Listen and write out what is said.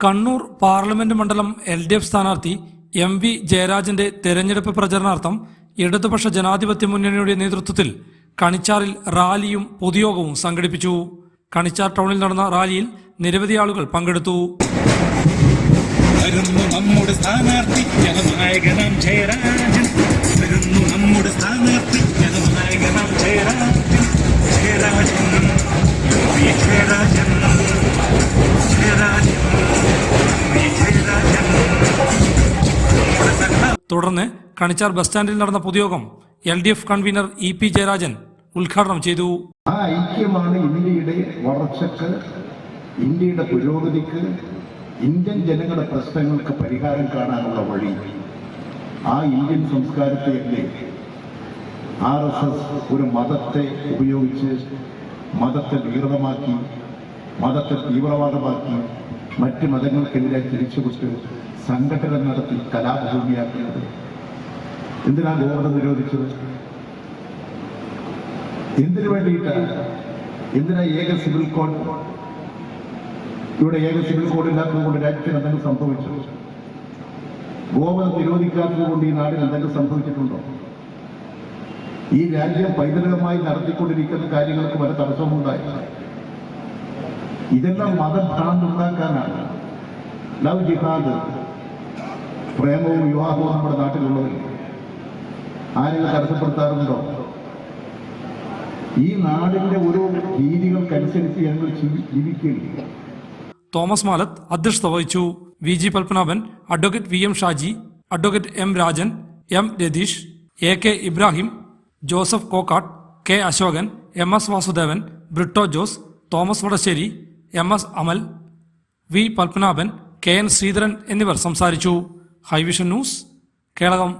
Kannur parliament മണ്ഡലം L D F സ്ഥാനാർത്ഥി M V ജയരാജന്റെ തെരഞ്ഞെടുപ്പ് പ്രചരണാർത്ഥം ഇടതുപക്ഷ ജനാധിപത്യ മുന്നണിയുടെ നേതൃത്വത്തിൽ കണിച്ചാറിൽ റാലിയും പൊതുയോഗവും സംഘടിപ്പിച്ചു. കണിച്ചാർ ടൗണിൽ നടന്ന റാലിയിൽ നിരവധി ആളുകൾ പങ്കെടുത്തു. നമ്മുടെ ജയരാജൻ. നമ്മുടെ ജയരാജൻ. തുടർന്ന് കണിച്ചാർ ബസ് സ്റ്റാൻഡിൽ നടന്ന പൊതുയോഗം L D F convener E P Jayarajan ഉദ്ഘാടനം ചെയ്തു. ആ ഐക്യമാണ് ഇന്ത്യയുടെ വളർച്ചക്ക് ഇന്ത്യയുടെ പുരോഗതിക്ക് ഇന്ത്യൻ ജനങ്ങളുടെ പ്രശ്നങ്ങൾക്ക് പരിഹാരം കാണാനുള്ള വഴി. ആ ഇന്ത്യൻ സംസ്കാരത്തെയല്ലേ ആർ എസ് എസ് ഒരു മതത്തെ ഉപയോഗിച്ച് മതത്തെ വികൃതമാക്കി മതത്തെ തീവ്രവാദമാക്കി മറ്റ് മതങ്ങൾക്കെതിരെ തിരിച്ചുവിട്ട് സംഘടന നടത്തി കലാഭൂമിയാക്കുന്നത് എന്തിനാ ഗോവധം നിരോധിച്ചത്? എന്തിനു വേണ്ടിയിട്ടാണ്? എന്തിനാ ഏക സിവിൽ കോഡ്? ഇവിടെ ഏക സിവിൽ കോഡ് ഇല്ലാത്തത് കൊണ്ട് രാജ്യത്തിന് എന്തെങ്കിലും സംഭവിച്ചു? ഗോവധം നിരോധിക്കാത്തത് കൊണ്ട് ഈ നാടിന് എന്തെങ്കിലും സംഭവിച്ചിട്ടുണ്ടോ? ഈ രാജ്യം പൈതൃകമായി നടത്തിക്കൊണ്ടിരിക്കുന്ന കാര്യങ്ങൾക്ക് വരെ തടസ്സമുണ്ടായി ഇതെല്ലാം മതഭ്രാന്ത് ഉണ്ടാക്കാനാണ് ലവ് ജിഹാദ് പ്രേമവും വിവാഹവും നമ്മുടെ നാട്ടിലുള്ളവർ ആരെങ്കിലും തടസ്സപ്പെടുത്താറുണ്ടോ? ഈ നാടിന്റെ ഓരോ രീതികൾക്കനുസരിച്ച് ഞങ്ങൾ ജീവിക്കുകയും തോമസ് മാലത്ത് അധ്യക്ഷത വഹിച്ചു V G Padmanabhan advocate V M Shaji advocate M Rajan M Ratheesh A K Ibrahim Joseph Kokkat K Asokan M S Vasudevan Britto Jose Thomas Vadassery M S Amal V Padmanabhan K N Sreedharan എന്നിവർ സംസാരിച്ചു. Hi Vision news Keralam